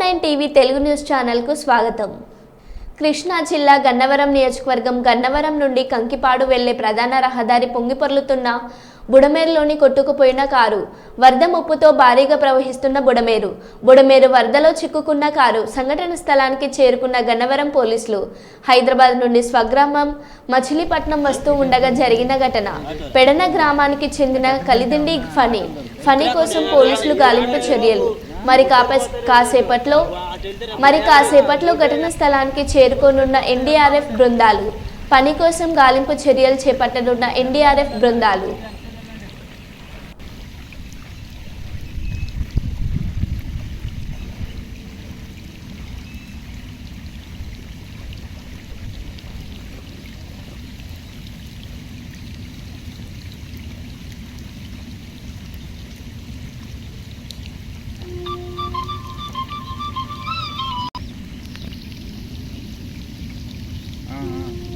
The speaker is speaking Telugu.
నైన్ టీవీ తెలుగు న్యూస్ ఛానల్కు స్వాగతం. కృష్ణా జిల్లా గన్నవరం నియోజకవర్గం గన్నవరం నుండి కంకిపాడు వెళ్ళే ప్రధాన రహదారి పొంగిపొర్లుతున్న బుడమేరులోని కొట్టుకుపోయిన కారు. వరద ముప్పుతో భారీగా ప్రవహిస్తున్న బుడమేరు. బుడమేరు వరదలో చిక్కుకున్న కారు సంఘటన స్థలానికి చేరుకున్న గన్నవరం పోలీసులు. హైదరాబాద్ నుండి స్వగ్రామం మచిలీపట్నం వస్తూ ఉండగా జరిగిన ఘటన. పెడన గ్రామానికి చెందిన కలిదిండి ఫణి. ఫణి కోసం పోలీసులు గాలింపు చర్యలు. మరి కాపే కాసేపట్లో మరి కాసేపట్లో ఘటన స్థలానికి చేరుకోనున్న ఎన్డీఆర్ఎఫ్ బృందాలు. పని కోసం గాలింపు చర్యలు చేపట్టనున్న ఎన్డీఆర్ఎఫ్ బృందాలు. ಹ್ಞೂ